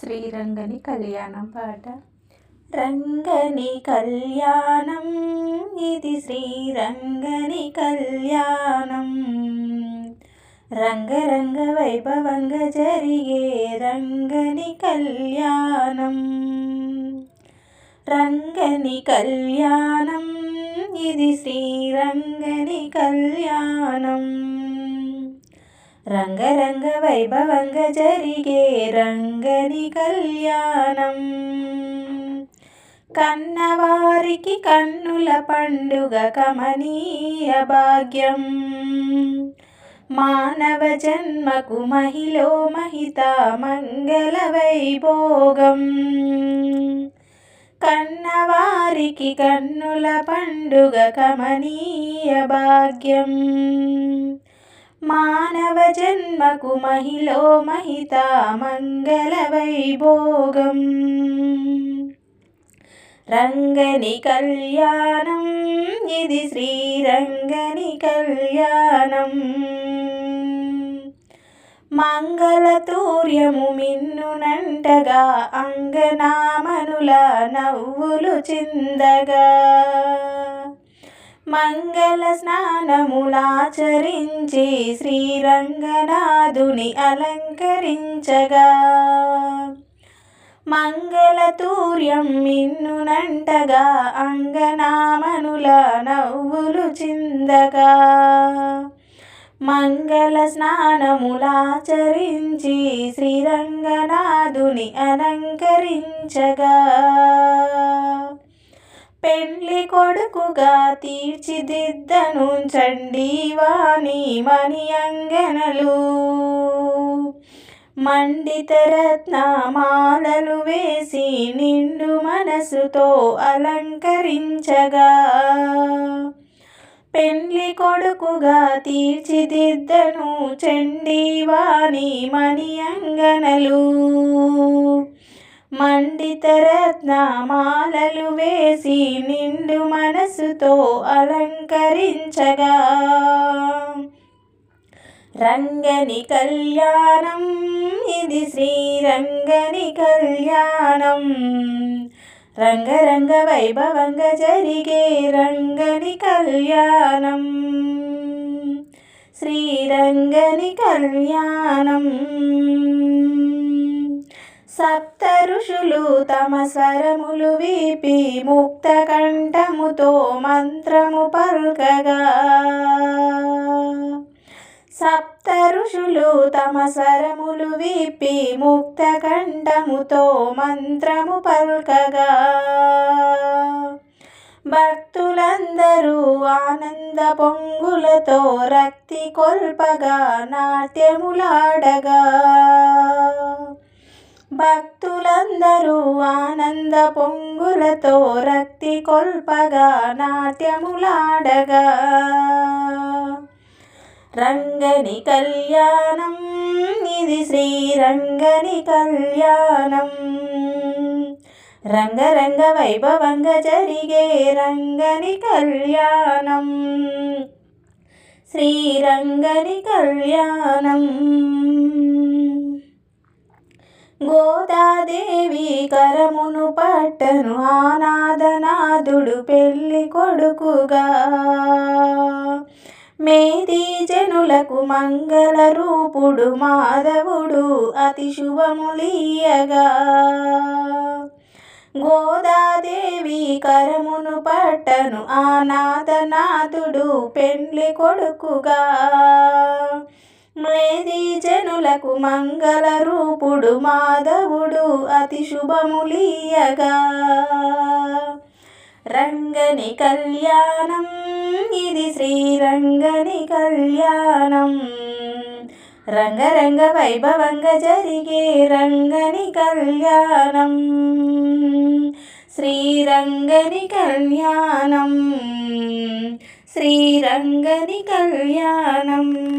శ్రీరంగని కళ్యాణం పాట. రంగని కళ్యాణం ఇది శ్రీరంగని కళ్యాణం. రంగరంగ వైభవంగ జరిగే రంగని కళ్యాణం. రంగని కళ్యాణం ఇది శ్రీరంగని కళ్యాణం. రంగరంగ వైభవంగా జరిగే రంగని కళ్యాణం. కన్నవారికి కన్నుల పండుగ కమనీయ భాగ్యం. మానవ జన్మకు మహిళ మహిత మంగళ వైభోగం. కన్నవారికి కన్నుల పండుగ కమనీయ భాగ్యం. మానవ జన్మకు మహిలో మహిత మంగళ వైభోగం. రంగని కళ్యాణం ఇది శ్రీరంగని కళ్యాణం. మంగళతూర్యము మిన్నునంటగా అంగనామనుల నవ్వులు చిందగా. మంగళ స్నానములాచరించి శ్రీరంగనాథుని అలంకరించగా. మంగళతూర్యం మిన్నునంటగా అంగనామనుల నవ్వులు చిందగా. మంగళ స్నానములాచరించి శ్రీరంగనాథుని అలంకరించగా. పెండ్లి కొడుకుగా తీర్చిదిద్దను చండీవాణి మణి అంగనలు. మండిత రత్నమాలలు వేసి నిండు మనసుతో అలంకరించగా. పెండ్లి కొడుకుగా తీర్చిదిద్దను చండీవాణి మణి అంగనలు. మండిత రత్నమాలలు వేసి నిండు మనసుతో అలంకరించగా. రంగని కళ్యాణం ఇది శ్రీరంగని కళ్యాణం. రంగరంగ వైభవంగా జరిగే రంగని కళ్యాణం. శ్రీరంగని కళ్యాణం. సప్త ఋషులు తమ స్వరములు వీపి ముక్త కంఠముతో మంత్రము పలుకగా. సప్త ఋషులు తమ స్వరములు వీపి ముక్త కంఠముతో మంత్రము పలుకగా. భక్తులందరూ ఆనంద పొంగులతో రక్తి కొల్పగా నాట్యములాడగా. భక్తులందరూ ఆనంద పొంగులతో రక్తి కొల్పగా నాట్యములాడగా. రంగని కళ్యాణం ఇది శ్రీరంగని కళ్యాణం. రంగరంగ వైభవంగా జరిగే రంగని కళ్యాణం. శ్రీరంగని కళ్యాణం. గోదాదేవి కరమును పట్టను ఆనాదనాథుడు పెళ్ళి కొడుకుగా. మేది జనులకు మంగళ రూపుడు మాధవుడు అతి శుభములీయగా గోదాదేవి కరమును పట్టను ఆనాథనాథుడు పెండ్లి కొడుకుగా. మేది జనులకు మంగళ రూపుడు మాధవుడు అతి శుభములీయగా. రంగని కళ్యాణం ఇది శ్రీరంగని కళ్యాణం. రంగరంగ వైభవంగా జరిగే రంగని కళ్యాణం. శ్రీరంగని కళ్యాణం శ్రీరంగని కళ్యాణం.